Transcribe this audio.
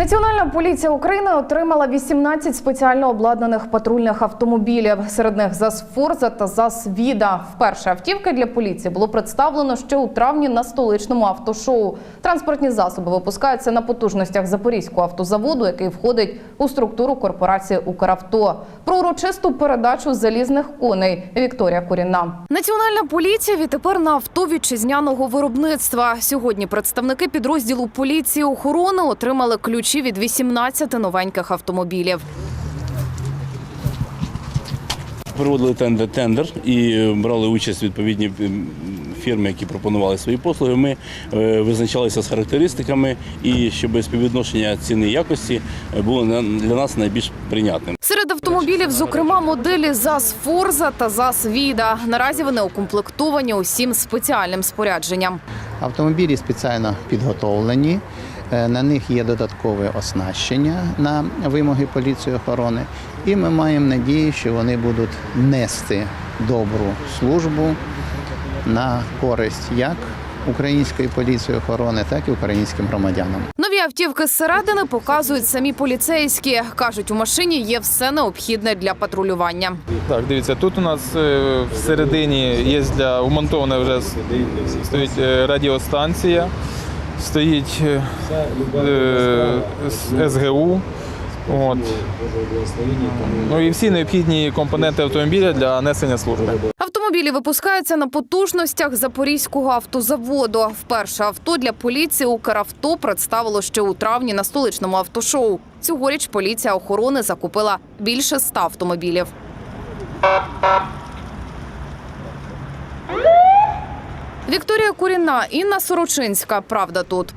Національна поліція України отримала 18 спеціально обладнаних патрульних автомобілів. Серед них ЗАЗ Форза та ЗАЗ Віда. Вперше автівки для поліції було представлено ще у травні на столичному автошоу. Транспортні засоби випускаються на потужностях Запорізького автозаводу, який входить у структуру корпорації Укравто. Про урочисту передачу залізних коней Вікторія Куріна. Національна поліція відтепер на авто вітчизняного виробництва. Сьогодні представники підрозділу поліції охорони отримали ключі від 18 новеньких автомобілів. Проводили тендер, тендер і е, брали участь відповідні фірми, які пропонували свої послуги. Ми е, визначалися з характеристиками і щоб співвідношення ціни і якості е, було для нас найбільш прийнятним. Серед автомобілів, зокрема, моделі ЗАЗ Форза та ЗАЗ Віда. Наразі вони укомплектовані усім спеціальним спорядженням. Автомобілі спеціально підготовлені. Е, На них є додаткове оснащення на вимоги поліції охорони, і ми маємо надію, що вони будуть нести добру службу на користь як української поліції охорони, так і українським громадянам. Нові автівки зсередини показують самі поліцейські. кажуть, у машині є все необхідне для патрулювання. Так, дивіться, тут у нас е, всередині є для умонтована вже стоїть е, радіостанція, стоїть е, е, СГУ. От. Ну і всі необхідні компоненти автомобіля для несення служби. Автомобілі випускаються на потужностях Запорізького автозаводу. Вперше авто для поліції Укравто представило ще у травні на столичному автошоу. Цьогоріч поліція охорони закупила більше ста автомобілів. Вікторія Куріна, Інна Сорочинська. Правда тут.